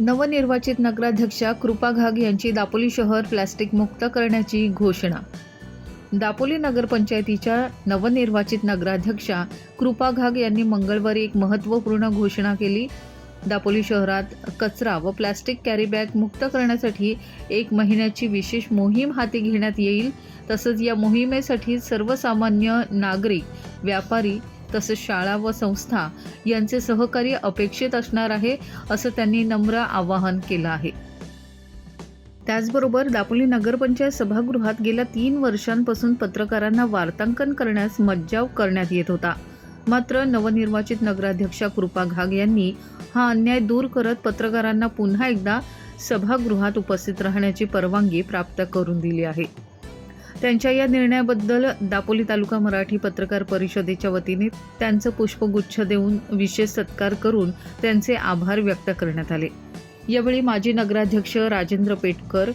नवनिर्वाचित नगराध्यक्षा कृपा घाग यांची दापोली शहर प्लॅस्टिक मुक्त करण्याची घोषणा. दापोली नगरपंचायतीच्या नवनिर्वाचित नगराध्यक्षा कृपा घाग यांनी मंगळवारी एक महत्त्वपूर्ण घोषणा केली. दापोली शहरात कचरा व प्लॅस्टिक कॅरीबॅग मुक्त करण्यासाठी एक महिन्याची विशेष मोहीम हाती घेण्यात येईल. तसंच या मोहिमेसाठी सर्वसामान्य नागरिक व्यापारी तसंच शाळा व संस्था यांचे सहकार्य अपेक्षित असणार आहे असं त्यांनी नम्र आवाहन केलं आहे. त्याचबरोबर दापोली नगरपंचायत सभागृहात गेल्या तीन वर्षांपासून पत्रकारांना वार्तांकन करण्यास मज्जाव करण्यात येत होता. मात्र नवनिर्वाचित नगराध्यक्षा कृपा घाग यांनी हा अन्याय दूर करत पत्रकारांना पुन्हा एकदा सभागृहात उपस्थित राहण्याची परवानगी प्राप्त करून दिली आहे. त्यांच्या या निर्णयाबद्दल दापोली तालुका मराठी पत्रकार परिषदेच्या वतीने त्यांचं पुष्पगुच्छ देऊन विशेष सत्कार करून त्यांचे आभार व्यक्त करण्यात आले. यावेळी माजी नगराध्यक्ष राजेंद्र पेटकर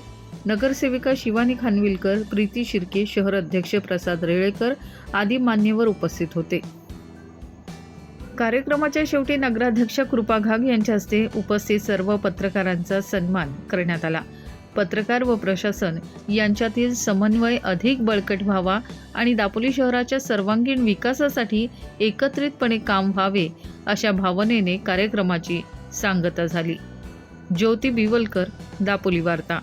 नगरसेविका शिवानी खानविलकर प्रीती शिर्के शहर अध्यक्ष प्रसाद रेळेकर आदी मान्यवर उपस्थित होते. कार्यक्रमाच्या शेवटी नगराध्यक्ष कृपा घाग यांच्या हस्ते उपस्थित सर्व पत्रकारांचा सन्मान करण्यात आला. पत्रकार व प्रशासन यांच्यातील समन्वय अधिक बळकट व्हावा आणि दापोली शहराच्या सर्वांगीण विकासासाठी एकत्रितपणे काम व्हावे अशा भावनेने कार्यक्रमाची सांगता झाली. ज्योती बिवलकर दापोली वार्ता.